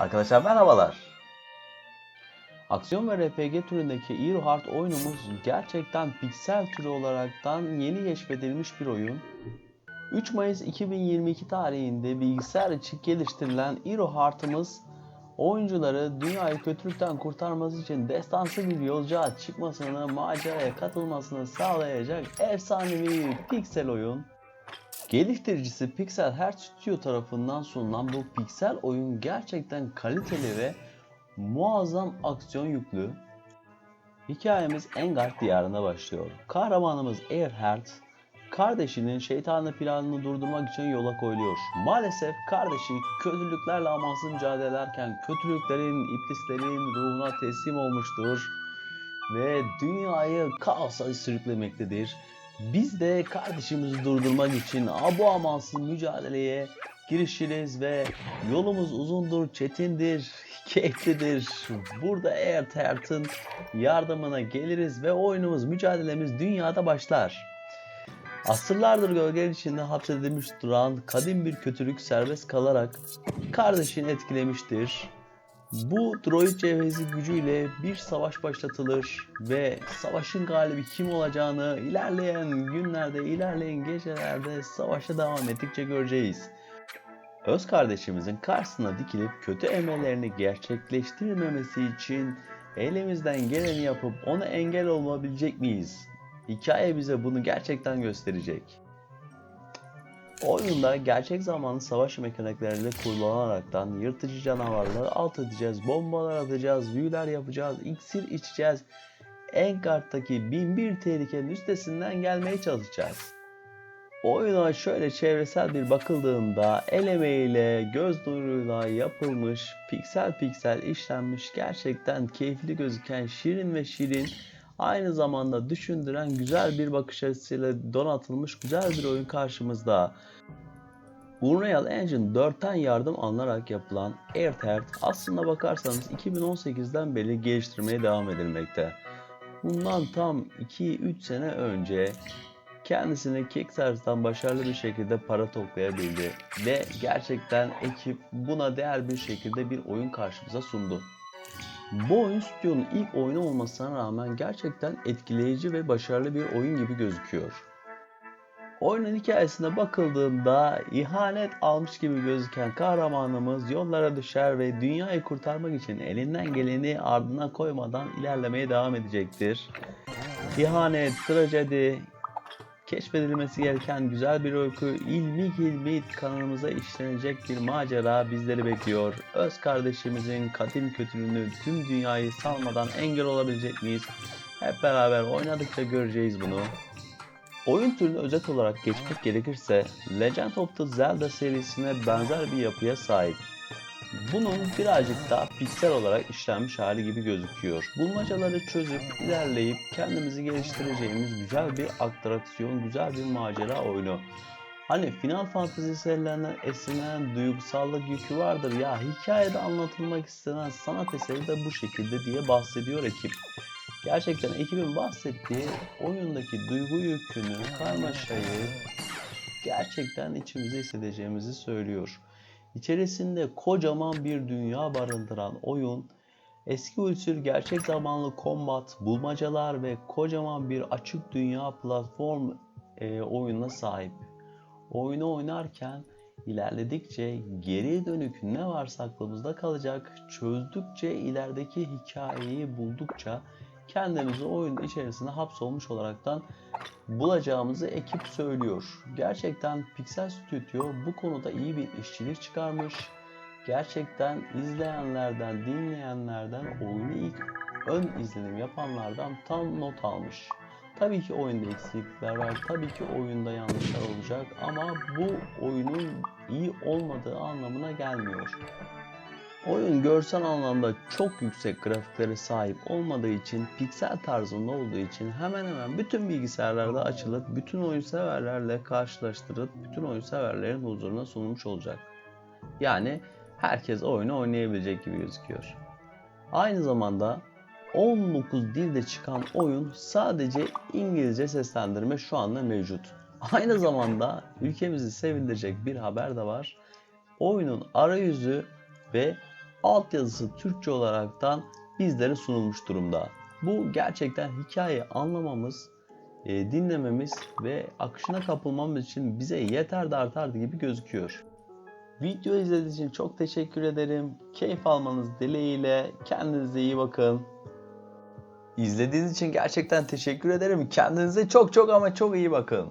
Arkadaşlar merhabalar. Aksiyon ve RPG türündeki Hero Heart oyunumuz gerçekten piksel türü olaraktan yeni keşfedilmiş bir oyun. 3 Mayıs 2022 tarihinde bilgisayar için geliştirilen Hero Heart'ımız oyuncuları dünyayı kötülükten kurtarması için destansı bir yolculuğa çıkmasını, maceraya katılmasını sağlayacak efsanevi piksel oyun. Geliştiricisi Pixel Heart Studio tarafından sunulan bu piksel oyun gerçekten kaliteli ve muazzam aksiyon yüklü. Hikayemiz Engard diyarında başlıyor. Kahramanımız Earhart, kardeşinin şeytanı planını durdurmak için yola koyuluyor. Maalesef kardeşi kötülüklerle amansız mücadele ederken kötülüklerin, iblislerin ruhuna teslim olmuştur ve dünyayı kaosa sürüklemektedir. Biz de kardeşimizi durdurmak için bu amansız mücadeleye girişiriz ve yolumuz uzundur, çetindir, keyiflidir. Burada Earthart'ın yardımına geliriz ve oyunumuz, mücadelemiz dünyada başlar. Asırlardır gölgeler içinde hapsedilmiş duran kadim bir kötülük serbest kalarak kardeşini etkilemiştir. Bu droid cevhezi gücüyle bir savaş başlatılır ve savaşın galibi kim olacağını ilerleyen günlerde, ilerleyen gecelerde savaşa devam ettikçe göreceğiz. Öz kardeşimizin karşısına dikilip kötü emellerini gerçekleştirmemesi için elimizden geleni yapıp ona engel olabilecek miyiz? Hikaye bize bunu gerçekten gösterecek. Oyunda gerçek zamanlı savaş mekaniklerini kullanaraktan yırtıcı canavarları alt edeceğiz, bombalar atacağız, büyüler yapacağız, iksir içeceğiz. Engard'daki bin bir tehlikenin üstesinden gelmeye çalışacağız. Oyuna şöyle çevresel bir bakıldığında el emeğiyle, göz nuruyla yapılmış, piksel piksel işlenmiş, gerçekten keyifli gözüken şirin ve şirin, aynı zamanda düşündüren güzel bir bakış açısıyla donatılmış güzel bir oyun karşımızda. Unreal Engine 4'ten yardım alınarak yapılan Earthart aslında bakarsanız 2018'den beri geliştirmeye devam edilmekte. Bundan tam 2-3 sene önce kendisini Kickstarter'dan başarılı bir şekilde para toplayabildi ve gerçekten ekip buna değer bir şekilde bir oyun karşımıza sundu. Bu oyun stüdyonun ilk oyunu olmasına rağmen gerçekten etkileyici ve başarılı bir oyun gibi gözüküyor. Oyunun hikayesine bakıldığında ihanet almış gibi gözüken kahramanımız yollara düşer ve dünyayı kurtarmak için elinden geleni ardına koymadan ilerlemeye devam edecektir. İhanet, trajedi, keşfedilmesi gereken güzel bir uyku, ilmik ilmik kanalımıza işlenecek bir macera bizleri bekliyor. Öz kardeşimizin kadim kötülüğünü tüm dünyayı salmadan engel olabilecek miyiz? Hep beraber oynadıkça göreceğiz bunu. Oyun türünü özet olarak geçmek gerekirse Legend of the Zelda serisine benzer bir yapıya sahip. Bunun birazcık daha piksel olarak işlenmiş hali gibi gözüküyor. Bulmacaları çözüp ilerleyip kendimizi geliştireceğimiz güzel bir atraksiyon, güzel bir macera oyunu. Hani Final Fantasy serilerinden esinlenen duygusallık yükü vardır ya hikayede anlatılmak istenen sanat eseri de bu şekilde diye bahsediyor ekip. Gerçekten ekibin bahsettiği oyundaki duygu yükünü, karmaşayı gerçekten içimize hissedeceğimizi söylüyor. İçerisinde kocaman bir dünya barındıran oyun, eski usul gerçek zamanlı combat, bulmacalar ve kocaman bir açık dünya platform e, oyununa sahip. Oyunu oynarken ilerledikçe geriye dönük ne varsa aklımızda kalacak, çözdükçe ilerideki hikayeyi buldukça kendimizi oyunun içerisine hapsolmuş olaraktan bulacağımızı ekip söylüyor. Gerçekten Pixel Studio bu konuda iyi bir işçilik çıkarmış. Gerçekten izleyenlerden, dinleyenlerden, oyunu ilk ön izlenim yapanlardan tam not almış. Tabii ki oyunda eksiklikler var, tabii ki oyunda yanlışlar olacak ama bu oyunun iyi olmadığı anlamına gelmiyor. Oyun görsel anlamda çok yüksek grafiklere sahip olmadığı için, piksel tarzında olduğu için hemen hemen bütün bilgisayarlarda açılıp bütün oyun severlerle karşılaştırılıp bütün oyun severlerin huzuruna sunulmuş olacak. Yani herkes oyunu oynayabilecek gibi gözüküyor. Aynı zamanda 19 dilde çıkan oyun sadece İngilizce seslendirme şu anda mevcut. Aynı zamanda ülkemizi sevindirecek bir haber de var. Oyunun arayüzü ve altyazısı Türkçe olaraktan bizlere sunulmuş durumda. Bu gerçekten hikayeyi anlamamız, e, dinlememiz ve akışına kapılmamız için bize yeter de artardı gibi gözüküyor. Video izlediğiniz için çok teşekkür ederim. Keyif almanız dileğiyle. Kendinize iyi bakın. İzlediğiniz için gerçekten teşekkür ederim. Kendinize çok çok ama çok iyi bakın.